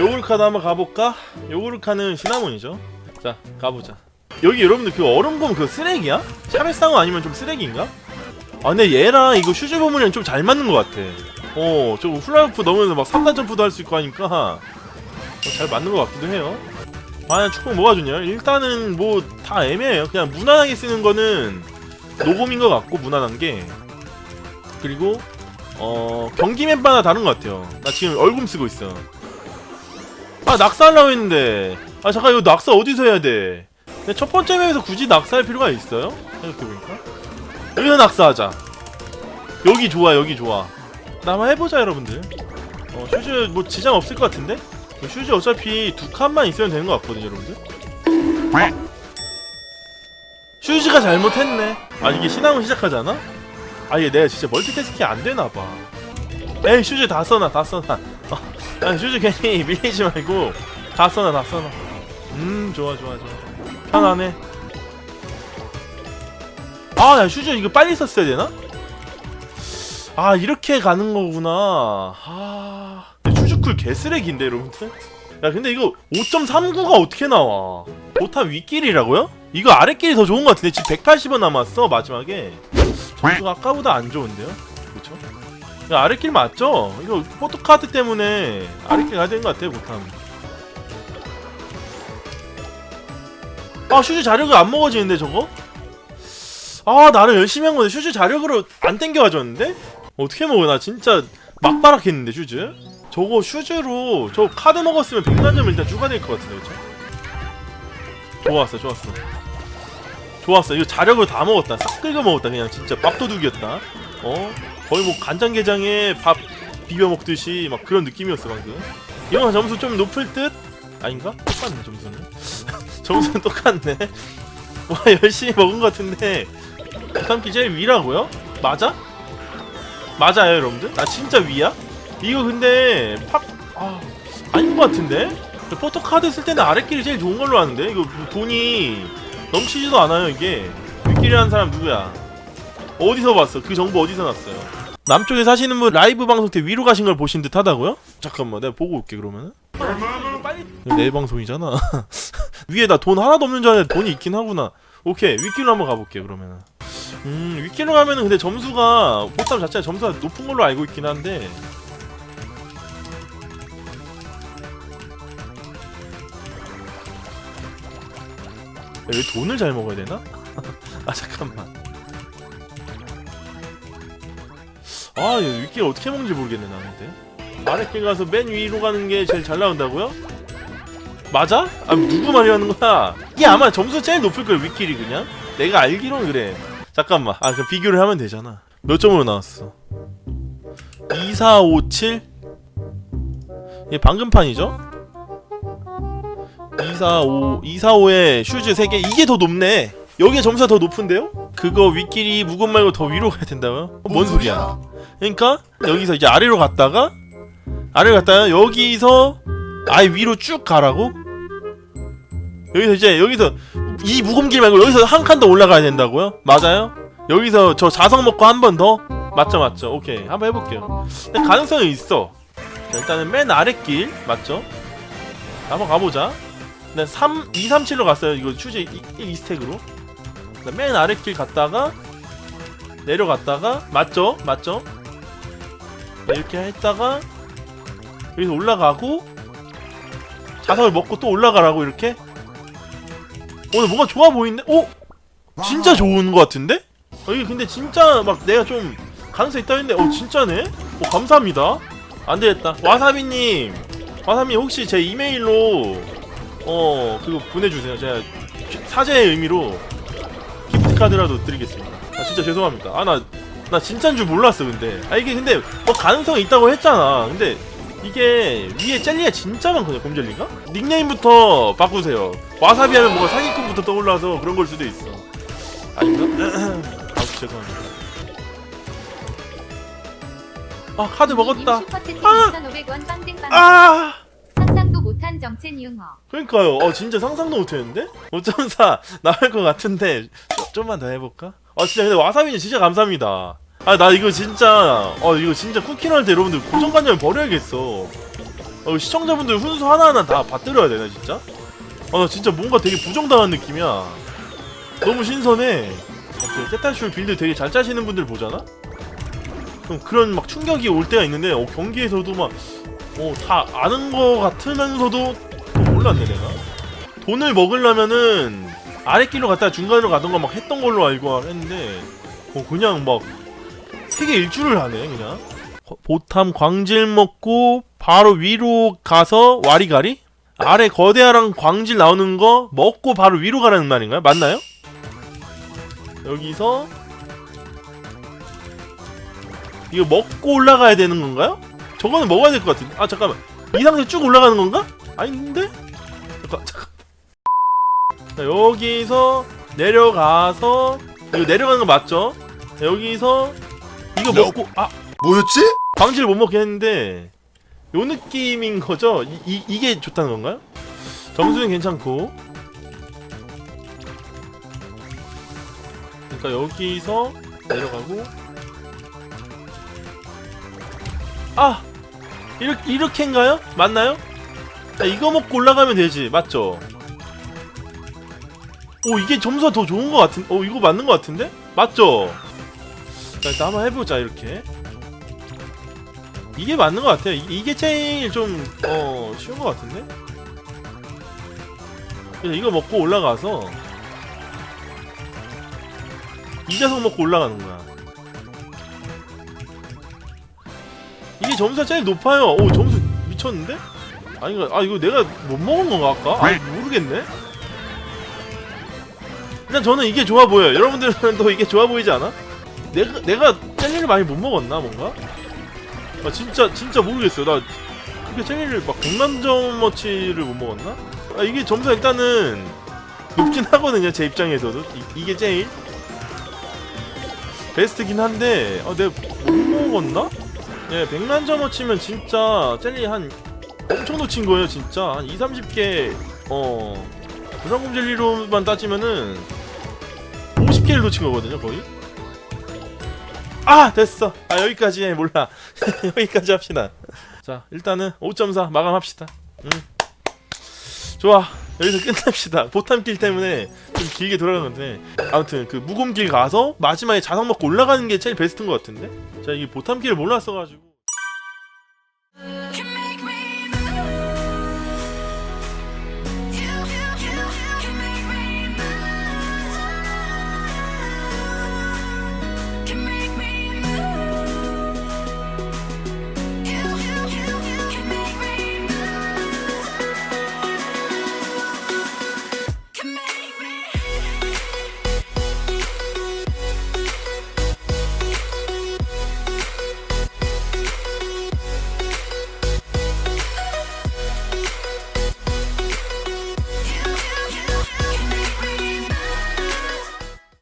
요구르카도 한번 가볼까? 요구르 카는 시나몬이죠. 자 가보자. 여기 여러분들 그 얼음곰 그 쓰레기야? 샤베상어 아니면 좀 쓰레기인가? 아 근데 얘랑 이거 슈즈 버무리랑 좀 잘 맞는 것 같아. 어저 훌라후프 넘으면서 막 3단 점프도 할 수 있고 하니까 어, 잘 맞는 것 같기도 해요. 과연 축복 뭐가 좋냐? 일단은 뭐 다 애매해요. 그냥 무난하게 쓰는 거는 노곰인 것 같고 무난한 게. 그리고 어 경기 맵마다 다른 것 같아요. 나 지금 얼금 쓰고 있어 아 낙사하려고 했는데. 아 잠깐 이거 낙사 어디서 해야 돼? 첫 번째 맵에서 굳이 낙사할 필요가 있어요? 생각해보니까? 여기서 낙사하자. 여기 좋아 여기 좋아. 나 한번 해보자 여러분들. 어 슈즈 뭐 지장 없을 것 같은데? 뭐 슈즈 어차피 두 칸만 있으면 되는 것 같거든요 여러분들. 아. 슈즈가 잘못했네. 아 이게 신앙을 시작하잖아? 아 이게 내가 진짜 멀티태스킹 안 되나봐. 에이 슈즈 다 써놔 다 써놔. 어, 아 슈즈 괜히 밀리지 말고. 다 써놔 다 써놔. 음 좋아 좋아 좋아. 편하네 아야 슈즈 이거 빨리 썼어야 되나? 아 이렇게 가는 거구나. 아. 슈즈쿨 개쓰레기인데 여러분들? 야 근데 이거 5.39가 어떻게 나와? 보탑 윗길이라고요? 이거 아랫길이 더 좋은 것 같은데 지금 180원 남았어 마지막에. 점수가 아까보다 안 좋은데요? 야 아랫길 맞죠? 이거 포토카드 때문에 아랫길 가야 되는 것 같아요 보탐 아 슈즈 자력을 안 먹어지는데 저거? 아 나를 열심히 한 건데 슈즈 자력으로 안 땡겨가졌는데? 어떻게 먹어 나 진짜 막바락했는데 슈즈? 저거 슈즈로 저 카드 먹었으면 100만점 일단 추가될 것 같은데 그쵸? 좋았어 좋았어 좋았어 이거 자력을 다 먹었다 싹 긁어 먹었다 그냥 진짜 밥도둑이었다 어? 거의 뭐 간장게장에 밥 비벼 먹듯이 막 그런 느낌이었어 방금 이거 점수 좀 높을 듯? 아닌가? 똑같네 점수는 점수는 똑같네 와 열심히 먹은 것 같은데 부산기 제일 위라고요? 맞아? 맞아요 여러분들? 나 진짜 위야? 이거 근데 팝... 아... 아닌 것 같은데? 포토카드 쓸 때는 아랫길이 제일 좋은 걸로 아는데? 이거 돈이 넘치지도 않아요 이게 윗길이 하는 사람 누구야? 어디서 봤어? 그 정보 어디서 났어요? 남쪽에 사시는 분 라이브 방송 때 위로 가신 걸 보신 듯 하다고요? 잠깐만 내가 보고 올게 그러면은 내 방송이잖아 위에 나 돈 하나도 없는 줄 알았는데 돈이 있긴 하구나 오케이 윗길로 한번 가볼게 그러면은 음 윗길로 가면은 근데 점수가 보탑 자체가 점수가 높은 걸로 알고 있긴 한데 야, 왜 돈을 잘 먹어야 되나? 아 잠깐만 아 윗길 어떻게 먹는지 모르겠네 나는데 아랫길 가서 맨 위로 가는 게 제일 잘 나온다고요? 맞아? 아 누구 말이 하는 거야? 이게 아마 점수 제일 높을 거야 윗길이 그냥 내가 알기론 그래 잠깐만 아 그럼 비교를 하면 되잖아 몇 점으로 나왔어 2457 이게 방금 판이죠? 245 245에 슈즈 3개 이게 더 높네 여기에 점수가 더 높은데요? 그거 윗길이 무건 말고 더 위로 가야 된다고요? 어, 뭔 소리야 그러니까 여기서 이제 아래로 갔다가 아래로 갔다가 여기서 아예 위로 쭉 가라고? 여기서 이제 여기서 이 무검길 말고 여기서 한 칸 더 올라가야 된다고요? 맞아요? 여기서 저 자석 먹고 한 번 더? 맞죠 맞죠 오케이 한번 해볼게요 근데 가능성이 있어 자, 일단은 맨 아랫길 맞죠? 한번 가보자 일단 3, 2, 3, 7로 갔어요 이거 슈즈 1, 2스택으로 맨 아랫길 갔다가 내려갔다가 맞죠? 맞죠? 네, 이렇게 했다가 여기서 올라가고 자석을 먹고 또 올라가라고 이렇게 오늘 뭔가 좋아 보이는데? 오! 진짜 좋은 것 같은데? 어, 이게 근데 진짜 막 내가 좀 가능성 있다 했는데 어 진짜네? 어 감사합니다 안되겠다 와사비님 와사비님 혹시 제 이메일로 어 그거 보내주세요 제가 사죄의 의미로 카드라도 드리겠습니다. 아 진짜 죄송합니다. 아 나 나 진짜인 줄 몰랐어 근데. 아 이게 근데 뭐 가능성이 있다고 했잖아. 근데 이게 위에 젤리가 진짜 많거든요 곰젤리가? 닉네임부터 바꾸세요. 와사비 하면 뭔가 사기꾼부터 떠올라서 그런 걸 수도 있어. 아닌가? 아 죄송합니다. 아 카드 먹었다. 아! 2,500원 빵땡빵 아 한 정첸 융허 그러니까요 어 진짜 상상도 못했는데? 5.4 나올 것 같은데 좀- 좀만 더 해볼까? 아 진짜 근데 와사비는 진짜 감사합니다 아 나 이거 진짜 어 이거 진짜 쿠키널 때 여러분들 고정관념을 버려야겠어 어, 시청자분들 훈수 하나하나 다 받들어야 되나 진짜? 아나 진짜 뭔가 되게 부정당한 느낌이야 너무 신선해 그 세탈슈 빌드 되게 잘 짜시는 분들 보잖아? 그럼 그런 막 충격이 올 때가 있는데 어, 경기에서도 막 어, 다 아는 거 같으면서도 몰랐네 내가 돈을 먹으려면은 아랫길로 갔다가 중간으로 가던가 막 했던 걸로 알고 했는데 어, 그냥 막 세계 일주를 하네 그냥 거- 보탐 광질 먹고 바로 위로 가서 와리가리? 아래 거대하랑 광질 나오는 거 먹고 바로 위로 가라는 말인가요? 맞나요? 여기서 이거 먹고 올라가야 되는 건가요? 저거는 먹어야 될 것 같은데 아 잠깐만 이 상태 쭉 올라가는 건가? 아닌데? 잠깐 잠깐 자 여기서 내려가서 이거 내려가는 거 맞죠? 자, 여기서 이거 먹고 아 뭐였지? 광질 못 먹게 했는데 요 느낌인 거죠? 이, 이, 이게 좋다는 건가요? 점수는 괜찮고 그러니까 여기서 내려가고 아 이렇게 이렇게인가요? 맞나요? 자, 이거 먹고 올라가면 되지 맞죠? 오 이게 점수가 더 좋은 것 같은 어 이거 맞는 것 같은데? 맞죠? 자 일단 한번 해보자 이렇게 이게 맞는 것 같아요. 이- 이게 제일 좀, 어, 쉬운 것 같은데? 이거 먹고 올라가서, 이 자석 먹고 올라가는 거야. 점수가 제일 높아요. 오, 점수 미쳤는데? 아니, 아, 이거 내가 못 먹은 건가, 아까? 아, 모르겠네? 일단 저는 이게 좋아 보여요. 여러분들은 또 이게 좋아 보이지 않아? 내가, 내가 젤리를 많이 못 먹었나, 뭔가? 아 진짜 진짜 모르겠어요. 나 그게 젤리를 막 100만 점어치를 못 먹었나? 아 이게 점수가 일단은 높긴 하거든요. 제 입장에서도 이, 게 제일 베스트긴 한데 아 내가 못 먹었나? 예, 100만 점어 치면 진짜 젤리 한 엄청 놓친 거예요, 진짜. 한 2, 30개 어 부상금 젤리로만 따지면은 50개를 놓친 거거든요, 거의. 아 됐어. 아 여기까지. 해 몰라. 여기까지 합시다. 자 일단은 5.4 마감합시다. 음. 좋아 여기서 끝냅시다. 보탐길 때문에 좀 길게 돌아가는데. 아무튼 그 무곰길 가서 마지막에 자석 먹고 올라가는 게 제일 베스트인 것 같은데? 자 이게 보탐길을 몰랐어가지고